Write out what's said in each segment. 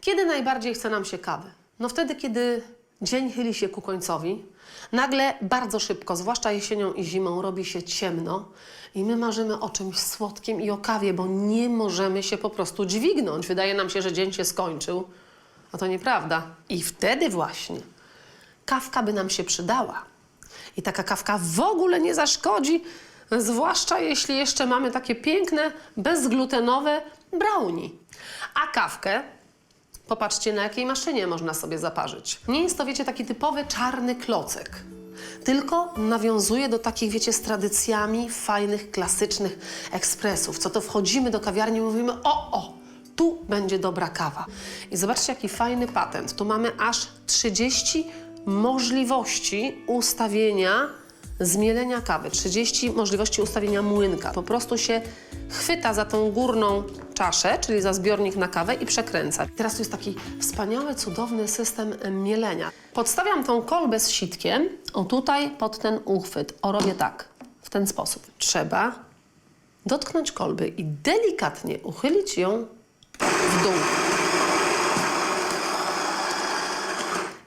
Kiedy najbardziej chce nam się kawy? No wtedy, kiedy dzień chyli się ku końcowi, nagle bardzo szybko, zwłaszcza jesienią i zimą, robi się ciemno i my marzymy o czymś słodkim i o kawie, bo nie możemy się po prostu dźwignąć. Wydaje nam się, że dzień się skończył, a to nieprawda. I wtedy właśnie kawka by nam się przydała. I taka kawka w ogóle nie zaszkodzi, zwłaszcza jeśli jeszcze mamy takie piękne, bezglutenowe brownie. A kawkę, popatrzcie na jakiej maszynie można sobie zaparzyć. Nie jest to, wiecie, taki typowy czarny klocek. Tylko nawiązuje do takich, wiecie, z tradycjami fajnych, klasycznych ekspresów. Co to wchodzimy do kawiarni i mówimy, o, o, tu będzie dobra kawa. I zobaczcie, jaki fajny patent. Tu mamy aż 30 możliwości ustawienia zmielenia kawy. 30 możliwości ustawienia młynka. Po prostu się chwyta za tą górną czaszę, czyli za zbiornik na kawę i przekręca. Teraz tu jest taki wspaniały, cudowny system em, mielenia. Podstawiam tą kolbę z sitkiem, o tutaj pod ten uchwyt. O, robię tak, w ten sposób. Trzeba dotknąć kolby i delikatnie uchylić ją w dół.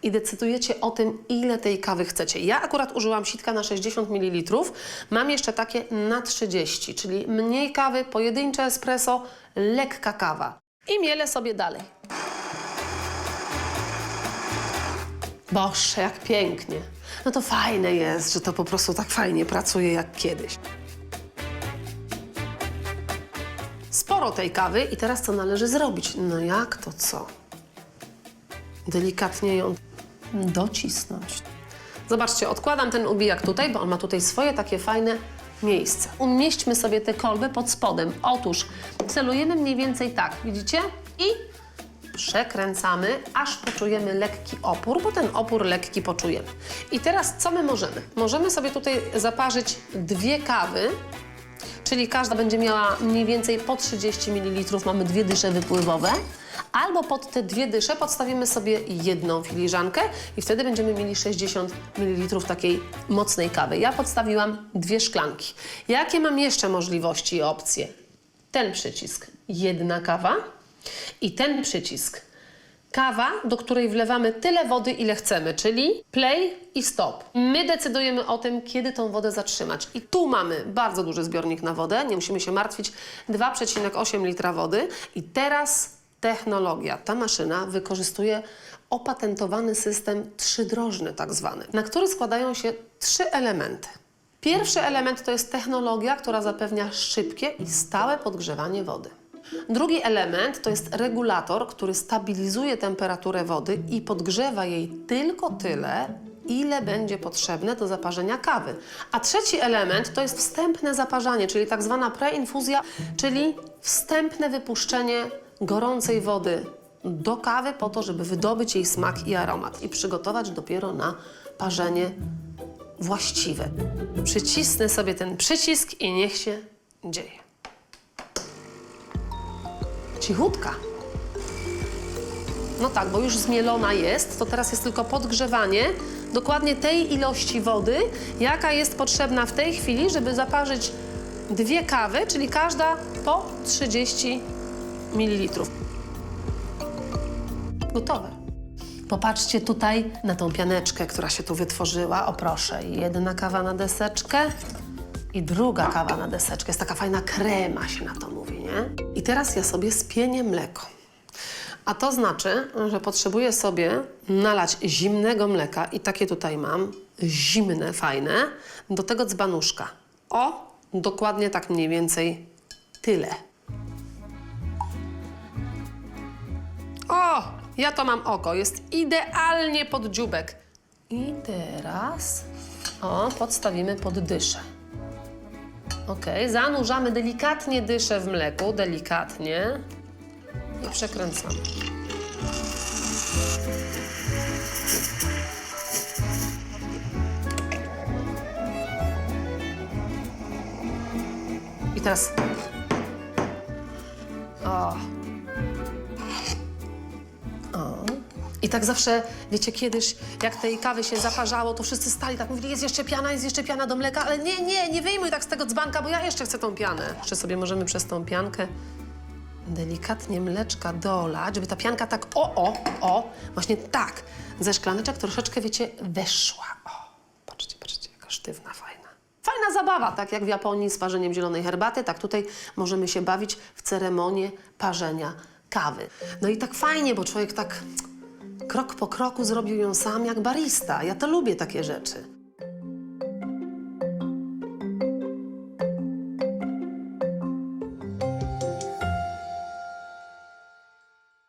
I decydujecie o tym, ile tej kawy chcecie. Ja akurat użyłam sitka na 60 ml. Mam jeszcze takie na 30, czyli mniej kawy, pojedyncze espresso, lekka kawa. I mielę sobie dalej. Boże, jak pięknie. No to fajne jest, że to po prostu tak fajnie pracuje jak kiedyś. Sporo tej kawy i teraz co należy zrobić? No jak to co? Delikatnie ją docisnąć. Zobaczcie, odkładam ten ubijak tutaj, bo on ma tutaj swoje takie fajne miejsce. Umieśćmy sobie te kolby pod spodem. Otóż celujemy mniej więcej tak, widzicie? I przekręcamy, aż poczujemy lekki opór, bo ten opór lekki poczujemy. I teraz co my możemy? Możemy sobie tutaj zaparzyć dwie kawy, czyli każda będzie miała mniej więcej po 30 ml, mamy dwie dysze wypływowe, albo pod te dwie dysze podstawimy sobie jedną filiżankę i wtedy będziemy mieli 60 ml takiej mocnej kawy. Ja podstawiłam dwie szklanki. Jakie mam jeszcze możliwości i opcje? Ten przycisk, jedna kawa i ten przycisk, Kawa, do której wlewamy tyle wody, ile chcemy, czyli play i stop. My decydujemy o tym, kiedy tą wodę zatrzymać. I tu mamy bardzo duży zbiornik na wodę, nie musimy się martwić, 2,8 litra wody. I teraz technologia. Ta maszyna wykorzystuje opatentowany system trzydrożny tak zwany, na który składają się trzy elementy. Pierwszy element to jest technologia, która zapewnia szybkie i stałe podgrzewanie wody. Drugi element to jest regulator, który stabilizuje temperaturę wody i podgrzewa jej tylko tyle, ile będzie potrzebne do zaparzenia kawy. A trzeci element to jest wstępne zaparzanie, czyli tak zwana preinfuzja, czyli wstępne wypuszczenie gorącej wody do kawy po to, żeby wydobyć jej smak i aromat i przygotować dopiero na parzenie właściwe. Przycisnę sobie ten przycisk i niech się dzieje. Cichutka. No tak, bo już zmielona jest, to teraz jest tylko podgrzewanie dokładnie tej ilości wody, jaka jest potrzebna w tej chwili, żeby zaparzyć dwie kawy, czyli każda po 30 ml. Gotowe. Popatrzcie tutaj na tą pianeczkę, która się tu wytworzyła. O proszę, jedna kawa na deseczkę i druga kawa na deseczkę. Jest taka fajna krema, się na to mówi, nie? I teraz ja sobie spienię mleko. A to znaczy, że potrzebuję sobie nalać zimnego mleka i takie tutaj mam, zimne, fajne, do tego dzbanuszka. O, dokładnie tak mniej więcej tyle. O, ja to mam oko, jest idealnie pod dziubek. I teraz, o, podstawimy pod dyszę. Ok, zanurzamy delikatnie dyszę w mleku, delikatnie i przekręcamy. I teraz. I tak zawsze, wiecie, kiedyś, jak tej kawy się zaparzało, to wszyscy stali tak, mówili, jest jeszcze piana, jest jeszcze piana do mleka, ale nie, nie, nie wyjmuj tak z tego dzbanka, bo ja jeszcze chcę tą pianę. Jeszcze sobie możemy przez tą piankę delikatnie mleczka dolać, żeby ta pianka tak o, o, o, właśnie tak, ze szklaneczek troszeczkę, wiecie, weszła. O, patrzcie, patrzcie, jaka sztywna, fajna. Fajna zabawa, tak jak w Japonii z parzeniem zielonej herbaty, tak tutaj możemy się bawić w ceremonię parzenia kawy. No i tak fajnie, bo człowiek tak krok po kroku zrobił ją sam jak barista. Ja to lubię takie rzeczy.